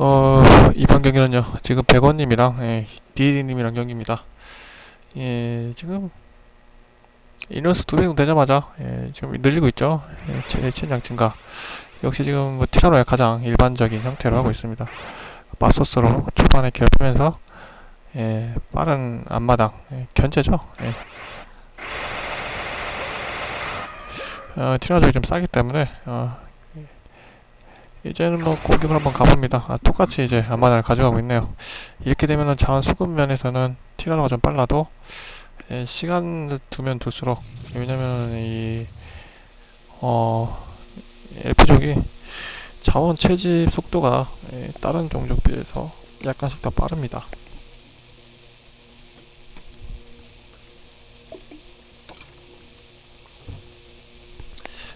어, 이번 경기는요, 지금 백원님이랑, 예, 디디님이랑 경기입니다. 예, 지금, 인원수 두명 되자마자, 예, 지금 늘리고 있죠. 예, 제 체장 증가. 역시 지금 뭐 티라노의 가장 일반적인 형태로 하고 있습니다. 마소스로 초반에 괴롭히면서, 예, 빠른 앞마당, 예, 견제죠. 예. 어, 티라노이 좀 싸기 때문에, 어, 이제는 뭐 공격을 한번 가봅니다. 아, 똑같이 이제 앞마당을 가져가고 있네요. 이렇게 되면은 자원 수급 면에서는 티라노가 좀 빨라도 예, 시간을 두면 둘수록 왜냐면 이 어, 엘프족이 자원 채집 속도가 예, 다른 종족 비해서 약간씩 더 빠릅니다.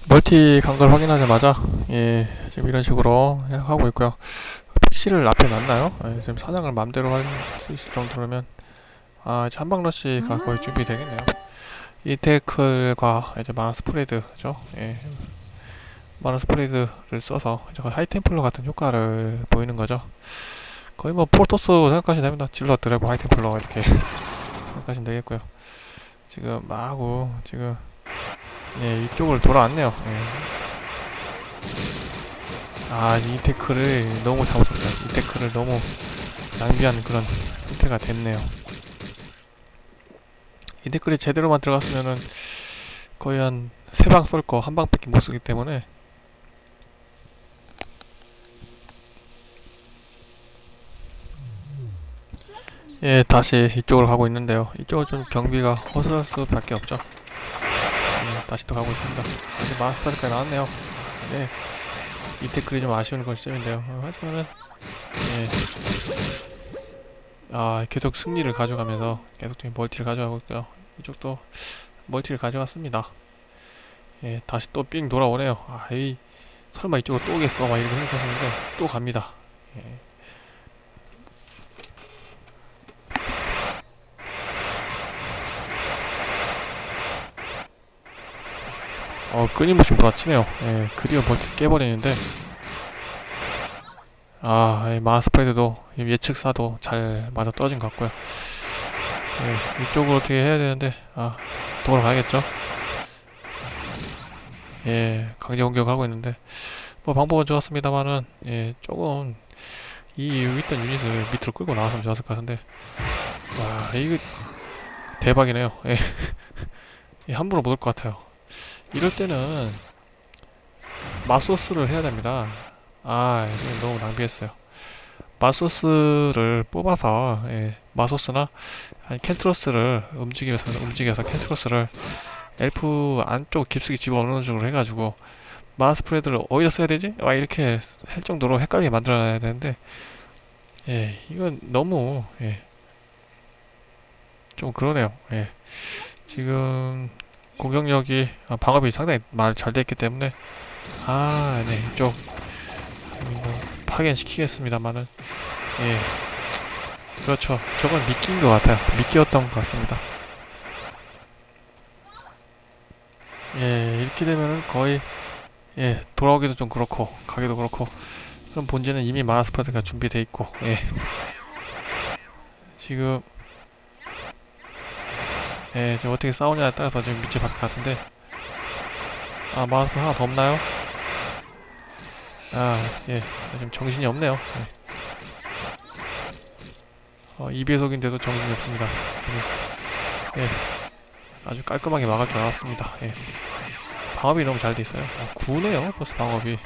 멀티 간 걸 확인하자마자 예, 지금 이런 식으로 하고 있고요. 픽시를 앞에 놨나요? 예, 지금 사냥을 맘대로 할 수 있을 정도라면 아, 이제 한방 러시가 거의 준비되겠네요. 이테클과 이제 마나 스프레드죠. 예. 마나 스프레드를 써서 이제 거의 하이템플러 같은 효과를 보이는 거죠. 거의 뭐 포토스 생각하시면 됩니다. 질러 드래곤 하이템플러 이렇게 생각하시면 되겠고요. 지금 마구 지금 예, 이쪽으로 돌아왔네요. 예. 아, 이 태클을 너무 썼어요. 이 태클을 너무 낭비한 그런 형태가 됐네요. 이 태클이 제대로만 들어갔으면은 거의 한 세 방 쏠 거 한 방밖에 못 쓰기 때문에 예, 다시 이쪽으로 가고 있는데요. 이쪽은 좀 경비가 허술할 수밖에 없죠. 예, 다시 또 가고 있습니다. 이제 마스파드까지 나왔네요. 네. 이 태클이 좀 아쉬운 건 시점인데요. 어, 하지만은, 예. 아, 계속 승리를 가져가면서 계속 좀 멀티를 가져가고 있고요. 이쪽도 멀티를 가져갔습니다. 예, 다시 또 삥 돌아오네요. 아, 이 설마 이쪽으로 또 오겠어? 막 이렇게 생각하시는데, 또 갑니다. 예. 어, 끊임없이 몰아치네요. 예, 드디어 멀티 깨버리는데, 아, 이 마스프레드도 이 예측사도 잘 맞아 떨어진 것 같고요. 예, 이쪽으로 어떻게 해야 되는데, 아, 돌아가야겠죠? 예, 강제 공격하고 있는데, 뭐 방법은 좋았습니다만은, 예, 조금 이 있던 유닛을 밑으로 끌고 나왔으면 좋았을 것 같은데, 와, 이거 대박이네요. 예, 예, 함부로 못 올 것 같아요. 이럴 때는 마소스를 해야 됩니다. 아, 지금 너무 낭비했어요. 마소스를 뽑아서 예, 마소스나 아니 켄트로스를 움직여서 움직여서 켄트로스를 엘프 안쪽 깊숙이 집어넣는 식으로 해가지고 마스프레드를 어디다 써야 되지? 와 이렇게 할 정도로 헷갈리게 만들어놔야 되는데 예, 이건 너무 예, 좀 그러네요. 예, 지금 공격력이 아, 방어이 상당히 말 잘 됐기 때문에 아, 네 이쪽 뭐 파견시키겠습니다만은 예. 그렇죠. 저건 미끼인 것 같아요. 미끼였던 것 같습니다. 예 이렇게 되면은 거의 예 돌아오기도 좀 그렇고 가기도 그렇고 그럼 본체는 이미 마나스파드가 준비돼 있고 예. 지금 예, 지금 어떻게 싸우냐에 따라서 지금 밑이 바뀔 것 같은데 아, 마우스 하나 더 없나요? 아, 예, 지금 정신이 없네요. 예. 어, 2배속인데도 정신이 없습니다. 지금, 예, 아주 깔끔하게 막을 줄 알았습니다. 예. 방업이 너무 잘 돼 있어요. 어, 9네요, 벌써 방업이.